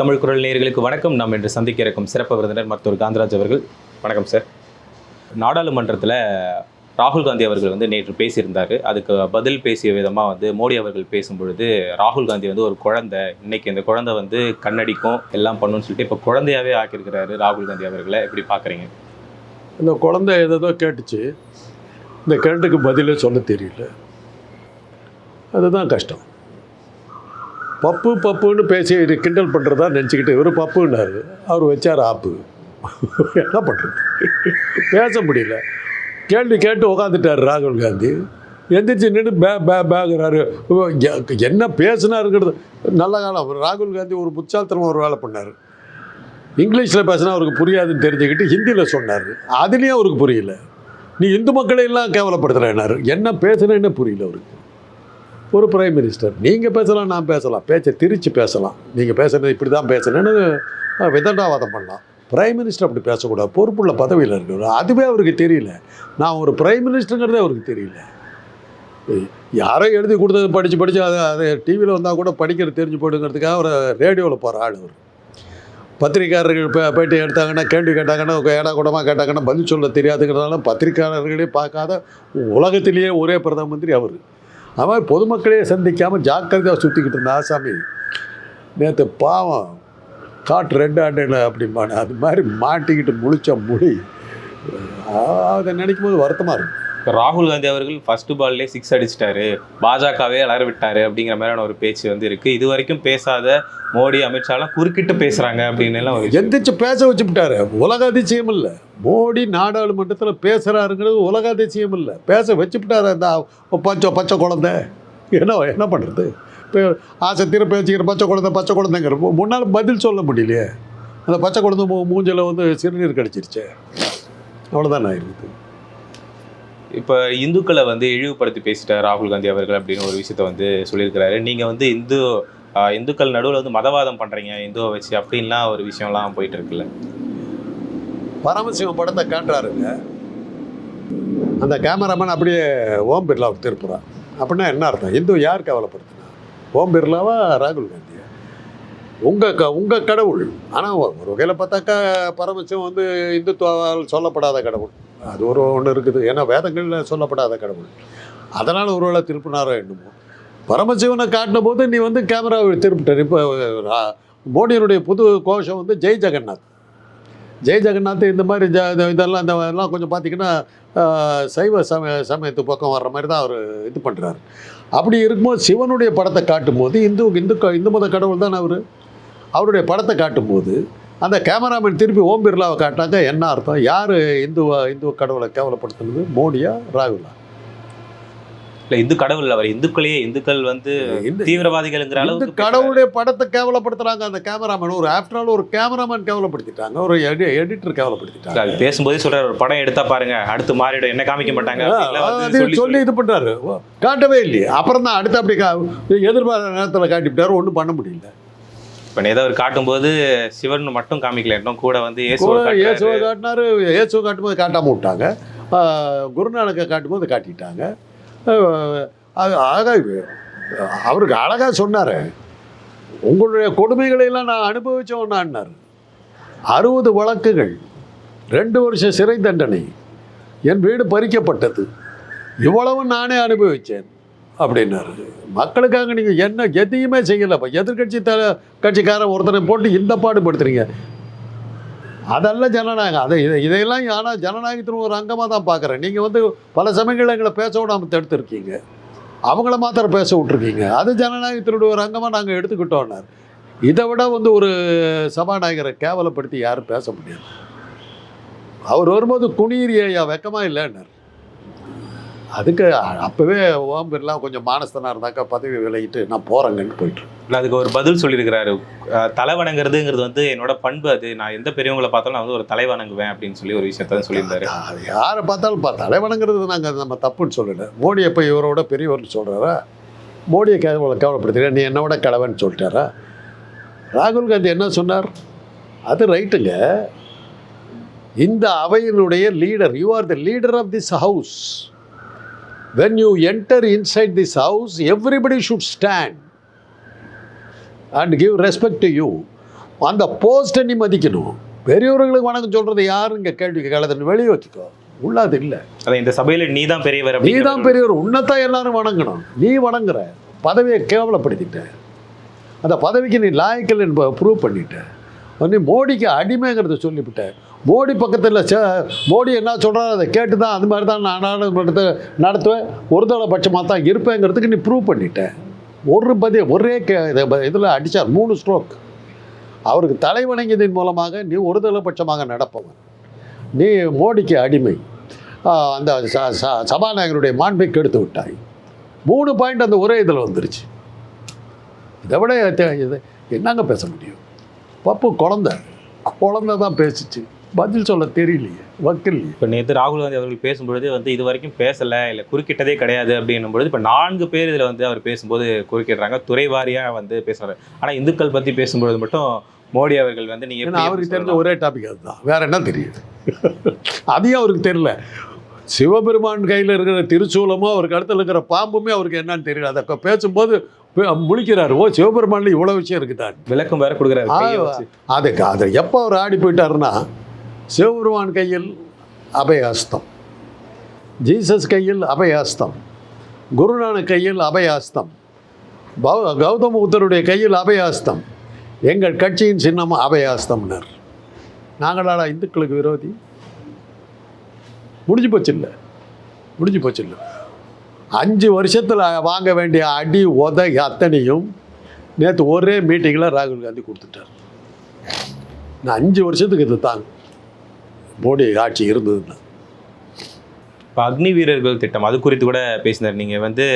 தமிழ் குரல் நேயர்களுக்கு வணக்கம். நாம் இன்று சந்திக்க இருக்கும் சிறப்பு விருந்தினர் மருத்துவர் காந்தராஜ் அவர்கள். வணக்கம் சார் நாடாளுமன்றத்தில் ராகுல் காந்தி அவர்கள் வந்து நேற்று பேசியிருந்தார். அதுக்கு பதில் பேசிய விதமாக வந்து மோடி அவர்கள் பேசும் பொழுது ராகுல் காந்தி வந்து ஒரு குழந்தை இன்னைக்கு இந்த குழந்தை வந்து கண்ணடிக்கும் எல்லாம் பண்ணுன்னு சொல்லிட்டு இப்போ குழந்தையாவே ஆக்கியிருக்கிறாரு ராகுல் காந்தி அவர்களை. எப்படி பார்க்குறீங்க இந்த குழந்தை ஏதோ கேட்டுச்சு. இந்த கேட்டுக்கு பதிலே சொல்ல தெரியல. அதுதான் கஷ்டம். பப்பு பப்புன்னு பேசி இது கிண்டல் பண்ணுறதா நினச்சிக்கிட்டு இவர் பப்புன்னாரு. அவர் வச்சார் ஆப்பு. என்ன பண்ணுறது பேச முடியல. கேள்வி கேட்டு உக்காந்துட்டார் ராகுல் காந்தி. எந்திரிச்சு நின்று பே பே பேங்கிறாரு என்ன பேசுனாருங்கிறது. நல்ல காலம். ராகுல் காந்தி ஒரு புத்தாலத்தனமாக ஒரு வேலை பண்ணார். இங்கிலீஷில் பேசினா அவருக்கு புரியாதுன்னு தெரிஞ்சுக்கிட்டு ஹிந்தியில் சொன்னார். அதுலேயும் அவருக்கு புரியல. நீ இந்து மக்களை எல்லாம் கேவலப்படுத்துகிறேன்னாரு என்ன பேசுனேன்னு புரியல அவருக்கு. ஒரு பிரைம் மினிஸ்டர் நீங்கள் பேசலாம் நான் பேசலாம். பேச்சை திரித்து பேசலாம். நீங்கள் பேசுறது இப்படி தான் பேசணும்னு விதண்டாவாதம் பண்ணலாம். பிரைம் மினிஸ்டர் அப்படி பேசக்கூடாது. பொறுப்புள்ள பதவியில் இருக்கிறவர். அதுவே அவருக்கு தெரியல. நான் ஒரு பிரைம் மினிஸ்டருங்கிறதே அவருக்கு தெரியல. யாரோ எழுதி கொடுத்தது படித்து படித்து அதை அதை டிவியில் வந்தால் கூட படிக்கிறது தெரிஞ்சு போயிடுங்கிறதுக்காக அவர் ரேடியோவில் போகிற ஆள் அவர். பத்திரிக்கையாளர்கள் பே பேட்டி எடுத்தாங்கன்னா கேள்வி கேட்டாங்கன்னா ஏடா கூடமாக கேட்டாங்கன்னா பதில் சொல்ல தெரியாதுங்கிறதால பத்திரிக்கையாளர்களே பார்க்காத உலகத்திலேயே ஒரே பிரதம மந்திரி அவர். அது மாதிரி பொதுமக்களையே சந்திக்காமல் ஜாக்கிரதையாக சுற்றிக்கிட்டு இருந்த ஆசாமி நேற்று பாவம் காட்டு ரெண்டு ஆண்டு அப்படிம்பானு அது மாதிரி மாட்டிக்கிட்டு முழிச்ச முடி. அதை நினைக்கும் போது வருத்தமாக இருக்கும் இப்போ ராகுல் காந்தி அவர்கள் ஃபர்ஸ்ட் பால்லே சிக்ஸ் அடிச்சிட்டாரு. பாஜகவே அலற விட்டாரு அப்படிங்கிற மாதிரியான ஒரு பேச்சு வந்து இருக்கு. இது வரைக்கும் பேசாத மோடி அமித்ஷாலாம் குறுக்கிட்டு பேசுறாங்க அப்படின்னு எல்லாம். எந்திரிச்சு பேச வச்சுவிட்டாரு உலக அதிசயம் இல்லை. மோடி நாடாளுமன்றத்தில் பேசுகிறாருங்கிறது உலக அதிசயம் இல்லை. பேச வச்சுவிட்டாரு அந்த பச்சை பச்சை குழந்தை? என்ன என்ன பண்ணுறது இப்போ ஆசை தீர பேசிக்கிற பச்சை குழந்தை பச்சை குழந்தைங்கிற முன்னால் பதில் சொல்ல முடியலையே. அந்த பச்சை குழந்தை மூ மூஞ்சில் வந்து சிறுநீர் கடிச்சிருச்சே. அவ்வளோதான் இருக்குது இப்போ இந்துக்களை வந்து இழிவுபடுத்தி பேசிட்டார் ராகுல் காந்தி அவர்கள் அப்படின்னு ஒரு விஷயத்த வந்து சொல்லியிருக்கிறாரு. நீங்கள் வந்து இந்து இந்துக்கள் நடுவில் வந்து மதவாதம் பண்ணுறீங்க இந்துவை வச்சு அப்படின்லாம் ஒரு விஷயம்லாம் போயிட்டு இருக்குல்ல. பரமசிவம் படத்தை காட்டுறாருங்க. அந்த கேமராமேன் அப்படியே ஓம் பிர்லாவுக்கு திருப்புறான் அப்படின்னா என்ன அர்த்தம்? இந்து யார் கவலைப்படுத்தினா ஓம் பிர்லாவா ராகுல் காந்தியா? உங்கள் க உங்கள் கடவுள். ஆனால் ஒரு வகையில் பார்த்தாக்கா பரமசிவம் வந்து இந்துத்துவால் சொல்லப்படாத கடவுள். அது ஒரு ஒன்று இருக்குது. ஏன்னா வேதங்களில் சொல்லப்படாத கடவுள். அதனால் ஒருவேளை திருப்பினாரோ என்னமோ. பரமசிவனை காட்டின போது நீ வந்து கேமராவை திருப்பிட்ட. இப்போ ரா- மோடியினுடைய புது கோஷம் வந்து ஜெய் ஜெகநாத். ஜெய் ஜெகநாத் இந்த மாதிரி ஜ இந்த இதெல்லாம் இந்த எல்லாம் கொஞ்சம் பார்த்தீங்கன்னா சைவ சமய சமயத்து பக்கம் வர்ற மாதிரி தான் அவர் இது பண்ணுறாரு அப்படி இருக்கும்போது சிவனுடைய படத்தை காட்டும்போது இந்து இந்து இந்து மத கடவுள் தான் அவர்? அவருடைய படத்தை காட்டும்போது அந்த கேமராமேன் திருப்பி ஓம் பிர்லாவை காட்டினாக்க என்ன அர்த்தம்? யார் இந்து இந்து கடவுளை கேவலப்படுத்துனது? மோடியா ராகுலா? இல்ல இந்து கடவுள் அவர் இந்துக்களையே இந்துக்கள் வந்து தீவிரவாதிகள்ங்கிற அளவுக்கு. கடவுளுடைய படத்தை கேவலப்படுத்துறாங்க அந்த கேமராமேன். ஒரு ஆஃப்டர் ஆல் ஒரு கேமராமேன் கேவலப்படுத்திட்டாங்க ஒரு எடி எடிட்டர் கேவலப்படுத்திட்டாங்க. அது பேசும்போதே சொல்றாரு ஒரு படம் எடுத்தா பாருங்க அடுத்து மாறிடும் என்ன காமிக்க மாட்டாங்க சொல்லி இது பண்றாரு. காட்டவே இல்லையே. அப்புறம் தான் அடுத்து அப்படி கா எதிர்பாராத நேரத்தில் காட்டிவிட்டாரு ஒன்றும் பண்ண முடியல. இப்ப ஏதோ அவர் காட்டும்போது சிவன் மட்டும் காமிக்கல இன்னும் கூட வந்து காட்டுறாரு. காட்டினாரு இயேசுவை காட்டும்போது காட்டாம விட்டாங்க. குருநானக்கை காட்டும்போது காட்டிட்டாங்க. அது அவருக்கு அழகாக சொன்னார். உங்களுடைய கொடுமைகளை எல்லாம் நான் அனுபவிச்சவனான்னார். அறுபது வழக்குகள் ரெண்டு வருஷம் சிறை தண்டனை என் வீடு பறிக்கப்பட்டது இவ்வளவு நானே அனுபவித்தேன் அப்படின்னாரு. மக்களுக்காக நீங்கள் என்ன எதையுமே செய்யலை எதிர்கட்சி த கட்சிக்காரன் ஒருத்தனை போட்டு இந்த பாடுபடுத்துறீங்க அதெல்லாம் ஜனநாயகம். அதை இதை இதையெல்லாம் ஆனால் ஜனநாயகத்தின் ஒரு அங்கமாக தான் பார்க்குறேன். நீங்கள் வந்து பல சமயங்களில் எங்களை பேச விடாமல் தடுத்துருக்கீங்க. அவங்கள மாத்திரம் பேச விட்ருக்கீங்க அது ஜனநாயகத்தினுடைய ஒரு அங்கமாக நாங்கள் எடுத்துக்கிட்டோன்னார் இதை விட வந்து ஒரு சபாநாயகரை கேவலப்படுத்தி யாரும் பேச முடியாது. அவர் வரும்போது குனியிரி ஐயா வெக்கமாக இல்லைன்னார். அதுக்கு அப்போவே ஓம் பிர்லா கொஞ்சம் மானஸ்தனாக இருந்தாக்கா பதவி விலகிட்டு நான் போகிறேங்கன்னு போயிட்டு இல்ல, அதுக்கு ஒரு பதில் சொல்லியிருக்கிறாரு. தலைவணங்குறதுங்கிறது வந்து என்னோட பண்பு. அது நான் எந்த பெரியவங்களை பார்த்தாலும் நான் வந்து ஒரு தலைவணங்குவேன் அப்படின்னு சொல்லி ஒரு விஷயத்த சொல்லியிருந்தாரு. அது யாரை பார்த்தாலும் பா தலைவணங்கிறது நாங்கள் நம்ம தப்புன்னு சொல்லலை. மோடி எப்போ இவரோட பெரியவர்னு சொல்கிறாரா மோடியை கேவல கேவலப்படுத்துகிறேன் நீ என்னை விட கிழவன்னு சொல்லிட்டாரா? ராகுல் காந்தி என்ன சொன்னார்? அது ரைட்டுங்க. இந்த அவையினுடைய leader you are the leader of this house when you enter inside this house everybody should stand and give respect to you. அந்த போஸ்ட்டை நீ மதிக்கணும். பெரியவர்களுக்கு வணக்கம் சொல்கிறது யாரும் இங்கே கேள்வி கேட்கலன்னு வெளியே வச்சுக்கோ. உள்ள அது இல்லை. அதான் இந்த சபையில நீ தான் பெரியவர் நீ தான் பெரியவர் உன்னைத்தான் எல்லாரும் வணங்கணும். நீ வணங்குற. பதவியை கேவலப்படுத்திட்ட. அந்த பதவிக்கு நீ லாயக்கல் என்ப ப்ரூவ் பண்ணிட்ட. நீ மோடிக்கு அடிமைங்கிறத சொல்லிவிட்ட. மோடி பக்கத்தில் சே மோடி என்ன சொல்கிறாரோ அதை கேட்டு தான் அது மாதிரி தான் நான் நாடாளுமன்றத்தை நடத்துவேன். ஒருதலை பட்சமாக தான் இருப்பேங்கிறதுக்கு நீ ப்ரூவ் பண்ணிட்டேன் ஒரு பதி ஒரே கே இதில் அடித்தார் மூணு ஸ்ட்ரோக் அவருக்கு தலை வணங்கியதன் மூலமாக நீ ஒருதலை பட்சமாக நடப்பவன். நீ மோடிக்கு அடிமை. அந்த ச- ச- சபாநாயகருடைய மாண்பை கெடுத்து விட்டாய். மூணு பாயிண்ட் அந்த ஒரே இதில் வந்துருச்சு. இதை விட இது என்னங்க பேச முடியும்? பப்பு குழந்த. குழந்த தான் பேசிச்சு. பதில் சொல்ல தெரியலையே வக்கில்லையே. இப்போ நேற்று ராகுல் காந்தி அவர்கள் பேசும்பொழுது வந்து இது வரைக்கும் பேசல இல்லை குறுக்கிட்டதே கிடையாது அப்படின்னும் பொழுது இப்போ நான்கு பேர் இதில் வந்து அவர் பேசும்போது குறுக்கிடுறாங்க. துறை வாரியா வந்து பேசுறாரு. ஆனா இந்துக்கள் பத்தி பேசும்பொழுது மட்டும் மோடி அவர்கள் வந்து நீங்க ஏன்னா எப்படி அவருக்கு தெரிஞ்ச? ஒரே டாபிக் அதுதான். வேற என்ன தெரியுது அதையும் அவருக்கு தெரியல. சிவபெருமான் கையில் இருக்கிற திருச்சூலமோ அவருக்கு அடுத்துல இருக்கிற பாம்புமே அவருக்கு என்னன்னு தெரியல. அதை பேசும்போது முழிக்கிறாரு. ஓ சிவபெருமான்ல இவ்வளோ விஷயம் இருக்குதான் விளக்கம் வேற கொடுக்குறாரு. அதுக்கு அது எப்போ அவர் ஆடி போயிட்டாருன்னா சிவபெருமான் கையில் அபயஹஸ்தம் ஜீசஸ் கையில் அபயஹஸ்தம் குருநானக் கையில் அபயஹஸ்தம் பௌ- கௌதம புத்தருடைய கையில் அபயஹஸ்தம் எங்கள் கட்சியின் சின்னம் அபயஹஸ்தம்னர் நாங்களாடா இந்துக்களுக்கு விரோதி? முடிஞ்சு போச்சு இல்லை முடிஞ்சு போச்சு இல்லை அஞ்சு வருஷத்தில் வாங்க வேண்டிய அடி உதை அத்தனையும் நேற்று ஒரே மீட்டிங்கில் ராகுல் காந்தி கொடுத்துட்டார். நான் அஞ்சு வருஷத்துக்கு இது தாங்க மோடி ஆட்சி இருந்ததுன்னா இப்போ அக்னி வீரர்கள் திட்டம் அது குறித்து கூட பேசினார். நீங்க வந்து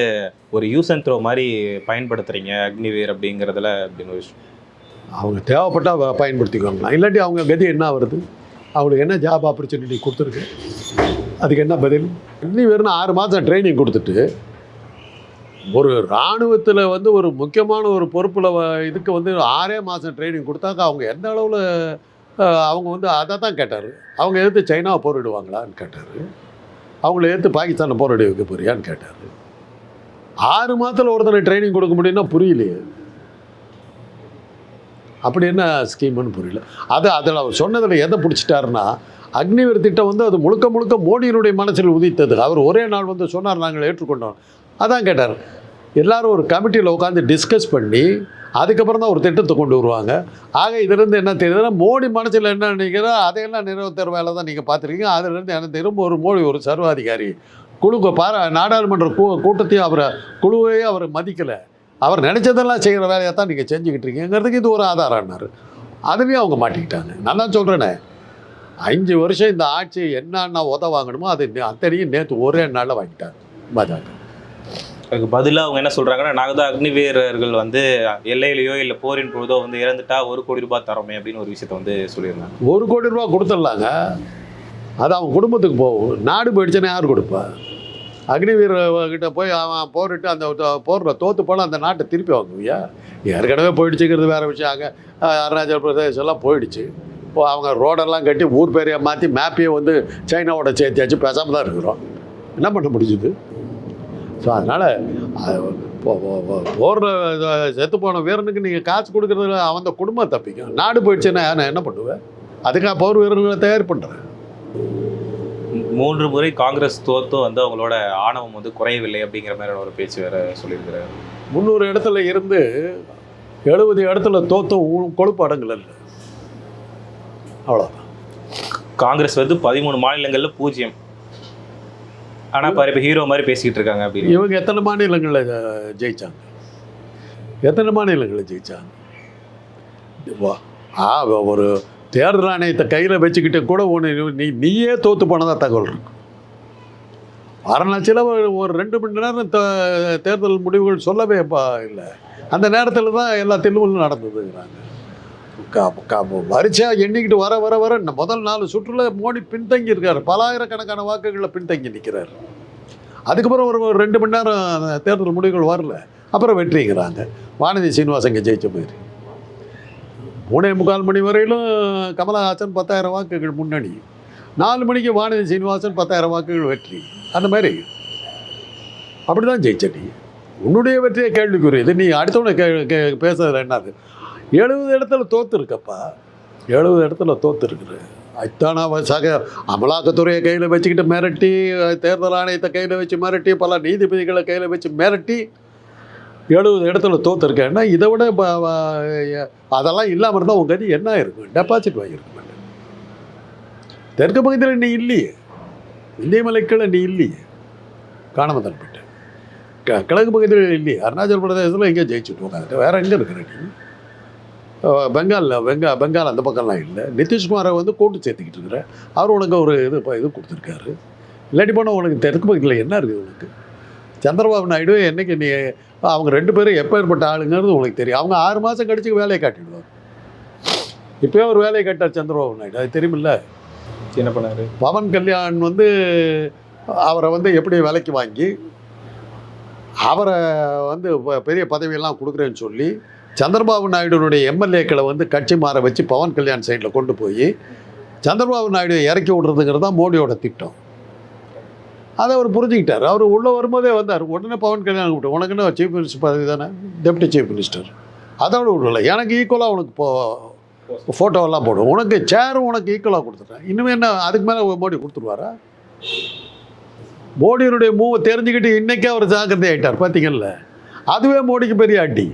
ஒரு யூஸ் அண்ட் த்ரோ மாதிரி பயன்படுத்துறீங்க அக்னிவீர் அப்படிங்கிறதுல அப்படின்னு ஒரு விஷயம். அவங்க தேவைப்பட்டால் பயன்படுத்திக்கோங்களா இல்லாட்டி அவங்க கதி என்ன வருது அவங்களுக்கு என்ன ஜாப் ஆப்பர்ச்சுனிட்டி கொடுத்துருக்கு? அதுக்கு என்ன பதில்? இன்னி வெறும் ஆறு மாதம் ட்ரைனிங் கொடுத்துட்டு ஒரு இராணுவத்தில் வந்து ஒரு முக்கியமான ஒரு பொறுப்பில் இதுக்கு வந்து ஆறே மாதம் ட்ரைனிங் கொடுத்தாக்க அவங்க எந்த அளவில் அவங்க வந்து அதை தான் கேட்டார். அவங்க எடுத்து சைனாவை போரிடுவாங்களான்னு கேட்டார். அவங்கள எடுத்து பாகிஸ்தானை போராடி வைக்க போறியான்னு கேட்டார். ஆறு மாதத்தில் ஒருத்தனை ட்ரைனிங் கொடுக்க முடியும்னா புரியலையே. அப்படி என்ன ஸ்கீம்னு புரியல. அது அதில் அவர் சொன்னதில் எதை பிடிச்சிட்டாருன்னா அக்னிவீர் திட்டம் வந்து அது முழுக்க முழுக்க மோடியினுடைய மனசில் உதித்தது. அவர் ஒரே நாள் வந்து சொன்னார் நாங்கள் ஏற்றுக்கொண்டோம். அதான் கேட்டார். எல்லாரும் ஒரு கமிட்டியில் உட்காந்து டிஸ்கஸ் பண்ணி அதுக்கப்புறம் தான் ஒரு திட்டத்தை கொண்டு வருவாங்க. ஆக இதுலேருந்து என்ன தெரியுதுன்னா மோடி மனசில் என்ன நினைக்கிறோ அதையெல்லாம் நிறைவேற்ற வேலை தான் நீங்கள் பார்த்துருக்கீங்க. அதுலேருந்து என்ன தெரியும் ஒரு மோடி ஒரு சர்வாதிகாரி. குழு பாரா நாடாளுமன்ற கூ கூட்டத்தையும் அவரை குழுவையே அவர் மதிக்கலை. அவர் நினச்சதெல்லாம் செய்கிற வேலையை தான் நீங்கள் செஞ்சுக்கிட்டு இருக்கீங்கிறதுக்கு இது ஒரு ஆதாரம்னாரு. அதுலேயும் அவங்க மாட்டிக்கிட்டாங்க. நான் தான் சொல்கிறேனே அஞ்சு வருஷம் இந்த ஆட்சி என்னென்ன உத வாங்கணுமோ அது நே- அத்தனையும் நேற்று ஒரே நாளில் வாங்கிட்டாங்க பாஜக. அதுக்கு பதிலாக அவங்க என்ன சொல்கிறாங்கன்னா நாங்கள் தான் அக்னி வீரர்கள் வந்து எல்லையிலையோ இல்லை போரின் பொழுதோ வந்து இறந்துட்டா ஒரு கோடி ரூபாய் தரோமே அப்படின்னு ஒரு விஷயத்த வந்து சொல்லியிருந்தாங்க. ஒரு கோடி ரூபா கொடுத்துடலாங்க. அது அவன் குடும்பத்துக்கு போகும். நாடு போயிடுச்சுன்னா யார் கொடுப்பா? அக்னி வீரர்கிட்ட போய் அவன் போரிட்டு அந்த தோ- போரில் தோற்று போனால் அந்த நாட்டை திருப்பி வாங்குவியா? ஏற்கனவே போயிடுச்சுங்கிறது வேறு விஷயம். அங்கே அருணாச்சல் பிரதேசம் எல்லாம் போயிடுச்சு. இப்போ அவங்க ரோடெல்லாம் கட்டி ஊர் பேரையை மாற்றி மேப்பையே வந்து சைனாவோட சேர்த்தியாச்சு பேசாமல் தான் இருக்கிறோம். என்ன பண்ண முடிஞ்சுது? ஸோ அதனால் போரில் செத்து போன வீரனுக்கு நீங்கள் காசு கொடுக்குறதுல அவன் குடும்பம் தப்பிக்கும். நாடு போயிடுச்சுன்னா நான் என்ன பண்ணுவேன்? அதுக்காக போர் வீரர்களை தயார் பண்ணுறேன் மூன்று முறை காங்கிரஸ் தோத்தோ வந்து அவங்களோட ஆணவம் வந்து குறையவில்லை அப்படிங்கிற மாதிரியான ஒரு பேச்சு வேற சொல்லியிருக்கிறாரு. முந்நூறு இடத்துல இருந்து எழுபது இடத்துல தோத்தும் கொழுப்பு அடங்கல. இல்லை அவ்வளோதான் காங்கிரஸ் வந்து பதிமூணு மாநிலங்கள்ல பூஜ்ஜியம். ஆனால் பாரு இப்போ ஹீரோ மாதிரி பேசிக்கிட்டு இருக்காங்க அப்படின்னு. இவங்க எத்தனை மாநிலங்களில் ஜெயித்தாங்க எத்தனை மாநிலங்களில் ஜெயித்தாங்க வா- ஆ ஒரு தேர்தல் ஆணையத்தை கையில் வச்சுக்கிட்டு கூட ஒன்று நீ நீயே தோற்று போனதாக தகவல் இருக்கு. வாரணாசியில் ஒரு ஒரு ரெண்டு மணி நேரம் தேர்தல் முடிவுகள் சொல்லவே இல்லை. அந்த நேரத்தில் தான் எல்லா தெளிவுகளும் நடந்ததுங்கிறாங்க. வரிசையா எண்ணிக்கிட்டு வர வர வர. இந்த முதல் நாலு சுற்றுல மோடி பின்தங்கி இருக்கார். பலாயிரக்கணக்கான வாக்குகளில் பின்தங்கி நிற்கிறார் அதுக்கப்புறம் ஒரு ஒரு ரெண்டு மணி நேரம் தேர்தல் முடிவுகள் வரல. அப்புறம் வெற்றிங்கிறாங்க வானதி சீனிவாசங்க ஜெயிச்ச மாதிரி. மூணே முக்கால் மணி வரையிலும் கமலஹாசன் பத்தாயிரம் வாக்குகள் முன்னணி. நாலு மணிக்கு வானதி சீனிவாசன் பத்தாயிரம் வாக்குகள் வெற்றி. அந்த மாதிரி. அப்படி தான் ஜெயிச்ச நீ. உன்னுடைய வெற்றியை கேள்விக்குரியது நீ அடுத்தவனை கே கே பேசுறது என்னது? எழுபது இடத்துல தோத்துருக்கப்பா. எழுபது இடத்துல தோத்துருக்குது. அத்தானா சக அமலாக்கத்துறையை கையில் வச்சுக்கிட்டு மிரட்டி தேர்தல் ஆணையத்தை கையில் வச்சு மிரட்டி பல நீதிபதிகளை கையில் வச்சு மிரட்டி எழுபது இடத்துல தோத்துருக்கேன்னா இதை விட அதெல்லாம் இல்லாமல் இருந்தால் உங்கள் கதி என்ன இருக்கும்? டெபாசிட் வாங்கியிருக்க மாட்டேன். தெற்கு பகுதியில் நீ இல்லையே. இந்தியமலைக்குள்ள நீ இல்லையே. காணாமல் தான் க கிழக்கு பகுதியில் இல்லையே. அருணாச்சல் பிரதேசத்தில் எங்கேயோ ஜெயிச்சுட்டு உட்காந்துட்டு வேறு எங்கே இருக்கிற நீ? பெங்காலில் பெங்கா பெங்கால் அந்த பக்கம்லாம் இல்லை. நிதிஷ்குமாரை வந்து கூட்டு சேர்த்துக்கிட்டு இருக்கிற அவர் உனக்கு ஒரு இது இப்போ இது கொடுத்துருக்காரு. இல்லாட்டி போனால் உனக்கு தெற்கு பகுதியில் என்ன இருக்குது உனக்கு? சந்திரபாபு நாயுடு என்னைக்கு நீ அவங்க ரெண்டு பேரும் எப்பேற்பட்ட ஆளுங்கிறது உனக்கு தெரியும். அவங்க ஆறு மாதம் கழிச்சு வேலையை காட்டிடுவாங்க. இப்போயே ஒரு வேலையை காட்டார் சந்திரபாபு நாயுடு. அது தெரியுமில்ல? என்ன பண்ணாரு? பவன் கல்யாண் வந்து அவரை வந்து எப்படி விலைக்கு வாங்கி அவரை வந்து பெரிய பதவியெல்லாம் கொடுக்குறேன்னு சொல்லி சந்திரபாபு நாயுடுனுடைய எம்எல்ஏக்களை வந்து கட்சி மாற வச்சு பவன் கல்யாண் சைடில் கொண்டு போய் சந்திரபாபு நாயுடு இறக்கி விடுறதுங்கிறது தான் மோடியோட திட்டம். அதை அவர் புரிஞ்சுக்கிட்டார். அவர் உள்ளே வரும்போதே வந்தார். உடனே பவன் கல்யாணம் கூப்பிட்டு உனக்குன்னு சீஃப் மினிஸ்டர் பதவி தானே? டெப்டி சீஃப் மினிஸ்டர் அதோட விடல. எனக்கு ஈக்குவலாக உனக்கு இப்போ ஃபோட்டோவெல்லாம் போடும் உனக்கு சேரும் உனக்கு ஈக்குவலாக கொடுத்துட்டேன். இன்னுமே என்ன அதுக்கு மேலே மோடி கொடுத்துருவாரா? மோடியினுடைய மூவை தெரிஞ்சுக்கிட்டு இன்றைக்கே அவர் ஜாக்கிரதை ஆகிட்டார் பார்த்தீங்கல்ல அதுவே மோடிக்கு பெரிய அடி.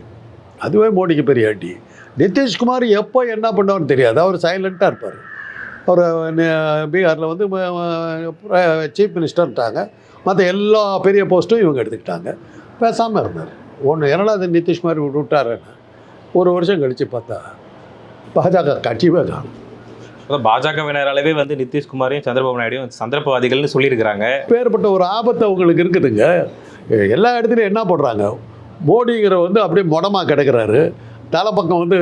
அதுவே மோடிக்கு பெரிய அடி. நிதிஷ்குமார் எப்போ என்ன பண்ணுவார்னு தெரியாது. அவர் சைலண்ட்டாக இருப்பார். அவர் பீகாரில் வந்து சீஃப் மினிஸ்டர்ட்டாங்க மற்ற எல்லா பெரிய போஸ்ட்டும் இவங்க எடுத்துக்கிட்டாங்க. பேசாமல் இருந்தார். ஒன்று என்னடா அது நிதிஷ்குமார் விட்டு விட்டாருன்னு ஒரு வருஷம் கழித்து பார்த்தா பாஜக கட்சியே காணும். அதான் பாஜகவினராலவே வந்து நிதிஷ்குமாரையும் சந்திரபாபு நாயுடையும் சந்தர்ப்பவாதிகள்னு சொல்லியிருக்கிறாங்க. பேர்பட்ட ஒரு ஆபத்து அவங்களுக்கு இருக்குதுங்க. எல்லா இடத்துலையும் என்ன பண்ணுறாங்க மோடிங்கிற வந்து அப்படியே மொடமாக கிடக்கிறாரு. தலை பக்கம் வந்து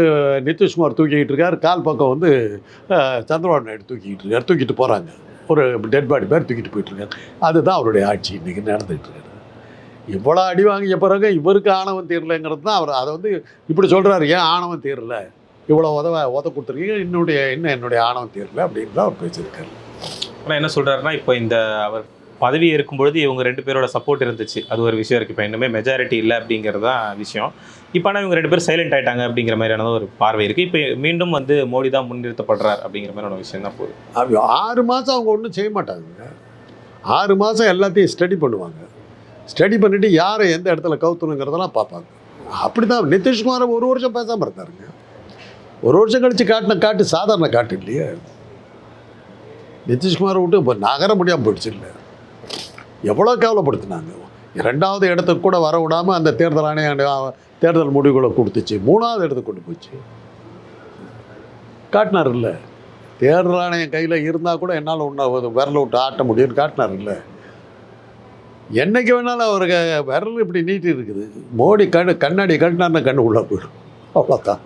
நிதிஷ்குமார் தூக்கிக்கிட்டு இருக்கார். கால் பக்கம் வந்து சந்திரபாபு நாயுடு தூக்கிக்கிட்டு இருக்கார். தூக்கிட்டு போகிறாங்க ஒரு டெட் பாடி பேர் தூக்கிட்டு போயிட்டுருக்காரு அதுதான் அவருடைய ஆட்சி இன்றைக்கி நடந்துகிட்டு இருக்காரு இவ்வளோ அடி வாங்கிய பிறகு இவருக்கு ஆணவம் தீரலைங்கிறது தான் அவர் அதை வந்து இப்படி சொல்கிறாரு ஏன் ஆணவம் தீரல? இவ்வளோ உதவ உத கொடுத்துருக்கீங்க. என்னுடைய இன்னும் என்னுடைய ஆணவம் தீரல அப்படின்னு தான் அவர் பேசியிருக்காரு. ஆனால் என்ன சொல்கிறாருன்னா இப்போ இந்த அவர் பதவி இருக்கும் பொழுது இவங்க ரெண்டு பேரோட சப்போர்ட் இருந்துச்சு. அது ஒரு விஷயம் இருக்குது இப்போ இன்னுமே மெஜாரிட்டி இல்லை அப்படிங்கிறது தான் விஷயம். இப்போ ஆனால் இவங்க ரெண்டு பேரும் சைலண்ட் ஆகிட்டாங்க அப்படிங்கிற மாதிரியான ஒரு பார்வை இருக்குது இப்போ மீண்டும் வந்து மோடி தான் முன்னிறுத்தப்படுறார் அப்படிங்கிற மாதிரியான விஷயம் தான் போகுது. அப்படி ஆறு மாதம் அவங்க ஒன்றும் செய்ய மாட்டாங்க. ஆறு மாதம் எல்லாத்தையும் ஸ்டடி பண்ணுவாங்க. ஸ்டடி பண்ணிவிட்டு யாரை எந்த இடத்துல கவுத்தணுங்கிறதெல்லாம் பார்ப்பாங்க. அப்படி தான் நிதிஷ்குமார் ஒரு வருஷம் பேசாமல் இருந்தாருங்க. ஒரு வருஷம் கழித்து காட்டின காட்டு சாதாரண காட்டு இல்லையே. நிதிஷ்குமாரை விட்டு இப்போ நகர முடியாமல் போயிடுச்சு இல்லை. எவ்வளோ கேவலப்படுத்தினாங்க? ரெண்டாவது இடத்துக்கு கூட வர விடாமல் அந்த தேர்தல் ஆணையம் தேர்தல் முடிவுகளை கொடுத்துச்சு. மூணாவது இடத்துக்கு கொண்டு போச்சு. காட்டினார் இல்லை. தேர்தல் ஆணையம் கையில் இருந்தால் கூட என்னால் ஒன்று விரல விட்டு ஆட்ட முடியும்னு காட்டினார் இல்லை. என்னைக்கு வேணாலும் அவருக்கு விரல் இப்படி நீட்டி இருக்குது மோடி கண் கண்ணாடி கட்டினார்னா கண்ணு உள்ளே போயிடும். அவ்வளோதான்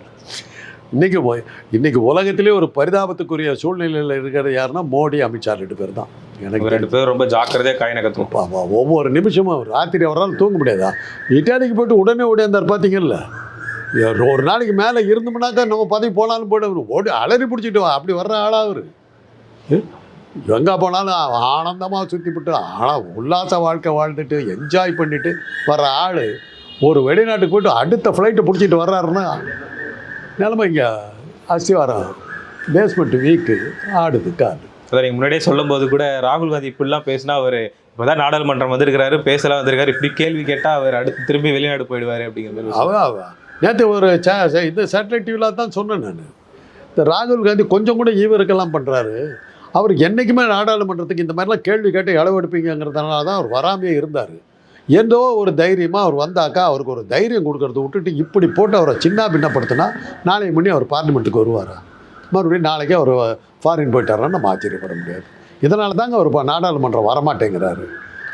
இன்றைக்கி இன்னைக்கு உலகத்திலே ஒரு பரிதாபத்துக்குரிய சூழ்நிலையில் இருக்கிறது யாருன்னா மோடி அமித்ஷா ரெண்டு பேர் தான். எனக்கு ரெண்டு பேரும் ரொம்ப ஜாக்கிரதையா காய் நகர்த்தும் அப்பா, அப்பா, ஒவ்வொரு நிமிஷமும் ராத்திரி அவரால் தூங்க முடியாதா? இட்டாலிக்கு போயிட்டு உடனே ஓடியாந்தார் பார்த்தீங்கல்ல ஒரு- ஒரு நாளைக்கு மேலே இருந்தோம்னாக்கா நம்ம பதவி போனாலும் போய்ட்டு ஓடி அலறி பிடிச்சிட்டு வா அப்படி வர்ற ஆளா அவர். எங்கே போனாலும் ஆனந்தமாக சுற்றிவிட்டு ஆனால் உல்லாச வாழ்க்கை வாழ்ந்துட்டு என்ஜாய் பண்ணிட்டு வர்ற ஆள் ஒரு வெளிநாட்டுக்கு போயிட்டு அடுத்த ஃப்ளைட்டை பிடிச்சிட்டு வர்றாருன்னா நிலைமை இங்கே அஸ்திவாரம் பேஸ்மெண்ட் வீக்கு ஆடுது காடு. அதான் நீங்கள் முன்னாடியே சொல்லும்போது கூட ராகுல் காந்தி இப்படிலாம் பேசினா அவர் இப்போதான் நாடாளுமன்றம் வந்திருக்கிறாரு பேசலாம் வந்திருக்காரு. இப்படி கேள்வி கேட்டால் அவர் அடுத்து திரும்பி வெளிநாடு போயிடுவாரு அப்படிங்கிற மாதிரி அவ அவ. நேற்று ஒரு சே சே- இந்த சேட்டலைட் டிவியில் தான் சொன்னேன் நான். இந்த ராகுல் காந்தி கொஞ்சம் கூட ஈவருக்கெல்லாம் பண்ணுறாரு அவர் என்றைக்குமே நாடாளுமன்றத்துக்கு இந்த மாதிரிலாம் கேள்வி கேட்டு இளவெடுப்பீங்கிறதுனால தான் அவர் வராமையே இருந்தார். ஏதோ ஒரு தைரியமாக அவர் வந்தாக்கா அவருக்கு ஒரு தைரியம் கொடுக்கறத விட்டுட்டு இப்படி போட்டு அவரை சின்ன பின்னப்படுத்தினா நாளைக்கு முன்னே அவர் பார்லிமெண்ட்டுக்கு வருவார்? மறுபடியும் நாளைக்கே அவர் ஃபாரின் போயிட்டாருன்னா நம்ம ஆச்சரியப்பட முடியாது. இதனால தாங்க அவர் இப்போ நாடாளுமன்றம் வரமாட்டேங்கிறாரு.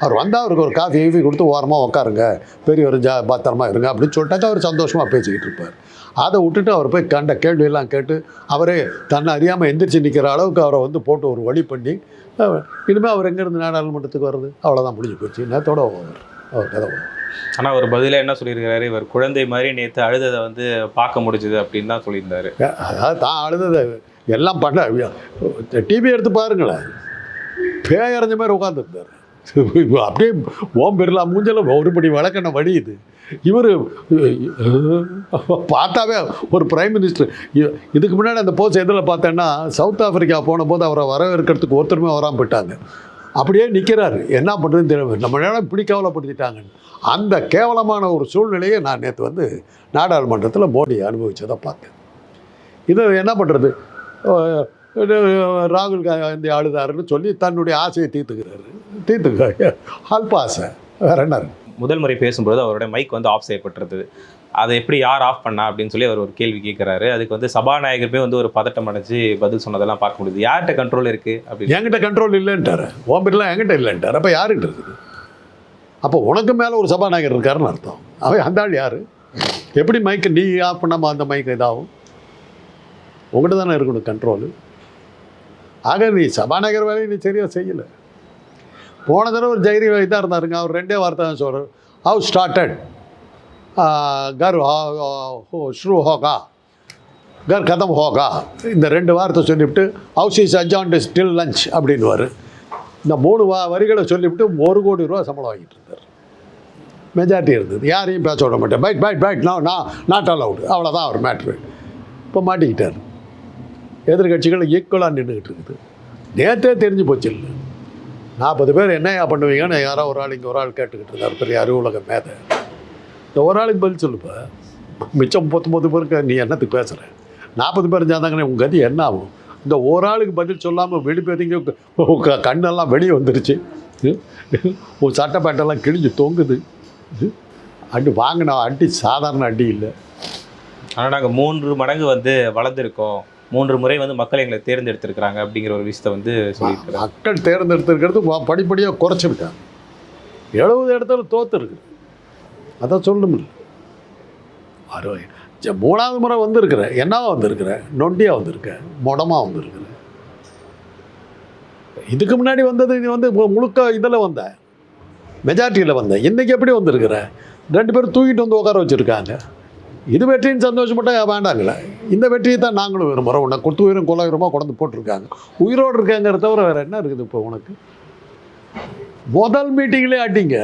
அவர் வந்தால் அவருக்கு ஒரு காஃபி கீஃபி கொடுத்து ஓரமாக உட்காருங்க பெரியவர் ஜா பத்திரமா இருங்க அப்படின்னு சொல்லிட்டாக்கா அவர் சந்தோஷமாக பேசிக்கிட்டு இருப்பார். அதை விட்டுட்டு அவர் போய் கண்ட கேள்வியெல்லாம் கேட்டு அவரே தன்னை அறியாமல் எந்திரிச்சு நிற்கிற அளவுக்கு அவரை வந்து போட்டு ஒரு வழி பண்ணி இனிமேல் அவர் எங்கேருந்து நாடாளுமன்றத்துக்கு வர்றது? அவ்வளோதான் முடிஞ்சு போச்சு. நேரத்தோடு அவர் அவர் கதை வரும். ஆனால் அவர் பதிலாக என்ன சொல்லியிருக்காரு இவர் குழந்தை மாதிரி நேற்று அழுததை வந்து பார்க்க முடிஞ்சுது அப்படின்னு தான் சொல்லியிருந்தாரு. அதாவது தான் அழுததை. எல்லாம் பண்ண டிவி எடுத்து பாருங்களேன். பேயறிஞ்ச மாதிரி உட்காந்துருந்தார் அப்படியே ஓம் பிர்லா மூஞ்சல ஒருபடி வழக்கண்ண வடியுது இவர் பார்த்தாவே ஒரு பிரைம் மினிஸ்டர் இதுக்கு முன்னாடி அந்த போஸ்ட் எதில் பார்த்தேன்னா சவுத் ஆப்பிரிக்கா போன போது அவரை வரவேற்கிறதுக்கு ஒருத்தருமே வராமல் போயிட்டாங்க. அப்படியே நிற்கிறாரு என்ன பண்ணுறதுன்னு தெரியும் நம்ம நேரம் இப்படி கேவலப்படுத்திட்டாங்க அந்த கேவலமான ஒரு சூழ்நிலையை நான் நேற்று வந்து நாடாளுமன்றத்தில் மோடி அனுபவித்ததை பார்த்தேன். இதை என்ன பண்ணுறது ராகுல் காந்தி ஆளுதாருன்னு சொல்லி தன்னுடைய ஆசையை தீர்த்துக்கிறாரு. தீர்த்துக்க அல்பாசை. வேற என்ன முதல் முறை பேசும்போது அவருடைய மைக் வந்து ஆஃப் செய்யப்பட்டிருந்தது. அதை எப்படி யார் ஆஃப் பண்ணா அப்படின்னு சொல்லி அவர் ஒரு கேள்வி கேட்குறாரு அதுக்கு வந்து சபாநாயகருமே வந்து ஒரு பதட்டம் அடைஞ்சு பதில் சொன்னதெல்லாம் பார்க்க முடியுது. யார்கிட்ட கண்ட்ரோல் இருக்கு அப்படின்னு. என்கிட்ட கண்ட்ரோல் இல்லைன்ட்டார். ஓம்பிடலாம் என்கிட்ட இல்லைன்ட்டார். அப்போ யாருக்கிட்ட இருக்குது? அப்போ உனக்கு மேலே ஒரு சபாநாயகர் இருக்காருன்னு அர்த்தம். அவன் அந்த ஆள் யார்? எப்படி மைக்கு நீ ஆஃப் பண்ணாமல் அந்த மைக்கு இதாகும்? உங்கள்கிட்ட தானே இருக்கணும் கண்ட்ரோலு ஆக நீ சபாநாயகர் வேலையை நீ சரியாக செய்யலை. போன தடவை ஒரு ஜெயரி தான் இருந்தாருங்க. அவர் ரெண்டே வார்த்தை தான் சொல்கிறார் ஹவு ஸ்டார்டட் கர் ஷ்ரூ ஹோகா கர் கதம் ஹோகா இந்த ரெண்டு வார்த்தை சொல்லிவிட்டு house is adjourned till lunch அப்படின்னுவார். இந்த மூணு வா வரிகளை சொல்லிவிட்டு ஒரு கோடி ரூபா சம்பளம் வாங்கிட்டு இருந்தார். மெஜாரிட்டி இருந்தது. யாரையும் பேச விட மாட்டேன். பைட் பைட் பைட் நான் நான் நாட் அலவுடு அவ்வளோதான் அவர் மேட்ரு இப்போ மாட்டிக்கிட்டார். எதிர்கட்சிகள் ஈக்குவலாக நின்றுக்கிட்டு இருக்குது. நேற்றே தெரிஞ்சு போச்சு இல்லை. நாற்பது பேர் என்னையா பண்ணுவீங்கன்னு யாரோ ஒரு ஆள் இங்கே ஒரு ஆள் கேட்டுக்கிட்டு இருந்தார். பெரிய அறிவுலக மேதை. ஒரு ஆளுக்கு பதில் சொல்லுப்பா. மிச்சம் முப்பத்தொம்பது பேருக்கு நீ என்னத்துக்கு பேசுகிற நாற்பது பேர் சேர்ந்தாங்கன்னு உங்கள் கதி என்ன ஆகும்? இந்த ஒரு ஆளுக்கு பதில் சொல்லாமல் வெடிப்பேதிங்க கண்ணெல்லாம் வெளியே வந்துருச்சு. உன் சட்டை பேட்டெல்லாம் கிழிஞ்சு தொங்குது. அடி வாங்கின அடி சாதாரண அடி இல்லை. ஆனால் நாங்கள் மூன்று மடங்கு வந்து வளர்ந்துருக்கோம். மூன்று முறை வந்து மக்கள் எங்களை தேர்ந்தெடுத்திருக்கிறாங்க அப்படிங்கிற ஒரு விஷயத்தை வந்து சொல்லியிருக்கிறாங்க. மக்கள் தேர்ந்தெடுத்திருக்கிறது படிப்படியாக குறைச்சிருக்காங்க. எழுபது இடத்துல தோத்துருக்கு அதான் சொல்லணும்ல. அறுவை மூணாவது முறை வந்திருக்கிறேன் என்னவா வந்திருக்கிறேன் நொண்டியாக வந்திருக்க மொடமாக வந்திருக்கிறேன் இதுக்கு முன்னாடி வந்தது நீ வந்து மு- முழுக்க இதில் வந்த மெஜாரிட்டியில் வந்தேன் இன்றைக்கி எப்படி வந்திருக்கிறேன் ரெண்டு பேரும் தூக்கிட்டு வந்து உட்கார வச்சுருக்காங்க. இது வெற்றின்னு சந்தோஷப்பட்டா வேண்டாங்களே இந்த வெற்றியை தான் நாங்களும் விரும்புகிறோம் உன்னை கொத்து உயிரும் கொலை உயிரமாக கொண்டு போட்டிருக்காங்க. உயிரோடு இருக்காங்கிறத தவிர வேறு என்ன இருக்குது இப்போ உனக்கு? முதல் மீட்டிங்லேயே அடிங்க.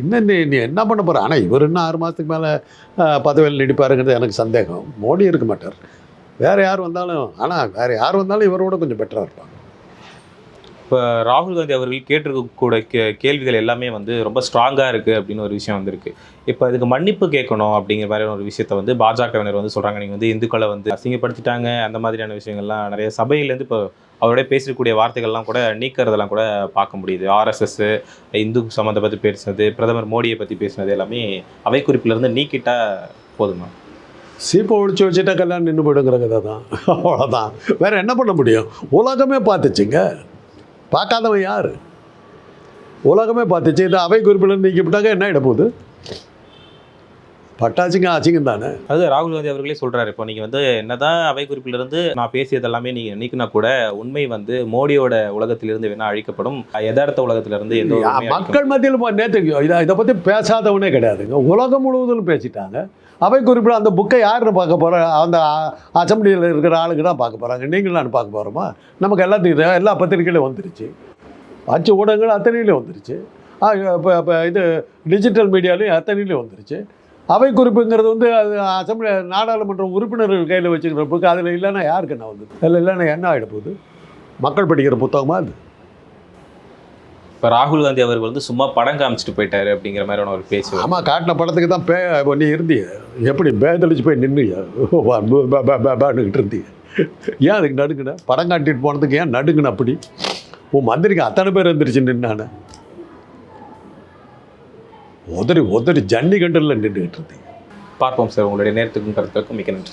இன்னும் நீ நீ என்ன பண்ண போகிற ஆனால் இவர் இன்னும் ஆறு மாதத்துக்கு மேலே பதவியில் நீடிப்பாருங்கிறது எனக்கு சந்தேகம். மோடி இருக்க மாட்டார். வேறு யார் வந்தாலும் ஆனால் வேறு யார் வந்தாலும் இவரோட கொஞ்சம் பெட்டராக இருப்பாங்க. இப்போ ராகுல் காந்தி அவர்கள் கேட்டிருக்கக்கூட கே கேள்விகள் எல்லாமே வந்து ரொம்ப ஸ்ட்ராங்காக இருக்குது அப்படின்னு ஒரு விஷயம் வந்திருக்கு. இப்போ இதுக்கு மன்னிப்பு கேட்கணும் அப்படிங்கிற மாதிரியான ஒரு விஷயத்தை வந்து பாஜகவினர் வந்து சொல்கிறாங்க நீங்கள் வந்து இந்துக்களை வந்து அசிங்கப்படுத்திட்டாங்க அந்த மாதிரியான விஷயங்கள்லாம் நிறைய சபையிலேருந்து இப்போ அவரோட பேசக்கூடிய வார்த்தைகள்லாம் கூட நீக்கிறதெல்லாம் கூட பார்க்க முடியுது. ஆர்எஸ்எஸ் இந்து பற்றி பேசுனது பிரதமர் மோடியை பற்றி பேசுனது எல்லாமே அவை குறிப்பிலிருந்து நீக்கிட்டா போதுமா சீப்பை ஒழிச்சு வச்சுட்டா கல்யாணம் நின்று போயிடுங்கிற கதை தான். அவ்வளோதான் வேறு என்ன பண்ண முடியும்? உலகமே பார்த்துச்சுங்க. பார்க்காதவன் யார்? உலகமே பார்த்துச்சு. இந்த அவை குறிப்பிலிருந்து நீக்கிவிட்டாங்க என்ன ஆகிட போகுது? பட்டாச்சுங்க ஆச்சுங்க தானே? அது ராகுல் காந்தி அவர்களே சொல்றாரு. இப்போ நீங்க வந்து என்னதான் அவை குறிப்பிலிருந்து நான் பேசியது எல்லாமே நீங்க நீக்கினா கூட உண்மை வந்து மோடியோட உலகத்திலிருந்து வேணா அழிக்கப்படும். யதார்த்த உலகத்திலிருந்து எந்த மக்கள் மத்தியில் நேற்று இதை இதை பற்றி பேசாதவனே கிடையாதுங்க உலகம் முழுவதும் பேசிட்டாங்க. அவை குறிப்பில் அந்த புக்கை யாருன்னு பார்க்க போகிற அந்த அசம்பிளியில் இருக்கிற ஆளுங்க தான் பார்க்க போகிறாங்க நீங்களும் பார்க்க போகிறோமா நமக்கு எல்லாத்தையும் இது எல்லா பத்திரிக்கையிலும் வந்துருச்சு. அச்சு ஊடகங்கள் அத்தனையிலையும் வந்துருச்சு. இப்போ இப்போ இது டிஜிட்டல் மீடியாலையும் அத்தனையிலையும் வந்துருச்சு. அவை குறிப்புங்கிறது வந்து அது அசம்பிளி நாடாளுமன்ற உறுப்பினர்கள் கையில் வச்சுக்கிற புக்கு. அதில் இல்லைன்னா யாருக்கு என்ன வந்தது அதில் இல்லைன்னா என்ன ஆகிட போகுது? மக்கள் படிக்கிற புத்தகமா அது? இப்போ ராகுல் காந்தி அவர்கள் வந்து சும்மா படம் காமிச்சிட்டு போயிட்டாரு அப்படிங்கிற மாதிரியான ஒரு பேச்சு. ஆமாம் காட்டின படத்துக்கு தான் பே நீ இருந்திய. எப்படி பேதளிச்சு போய் நின்றுயா பேனுக்கிட்டு இருந்திய. ஏன் அதுக்கு நடுங்கின? படம் காட்டிட்டு போனதுக்கு ஏன் நடுங்கின அப்படி? உன் மந்திரிக்கு அத்தனை பேர் வந்துருச்சு நின்னானே. உதறி உதறி ஜன்னி கண்டலில் நின்றுக்கிட்டு இருந்தீங்க. பார்ப்போம் சார். உங்களுடைய நேரத்துக்கும் கருத்துக்கும் மிக்க நன்றி.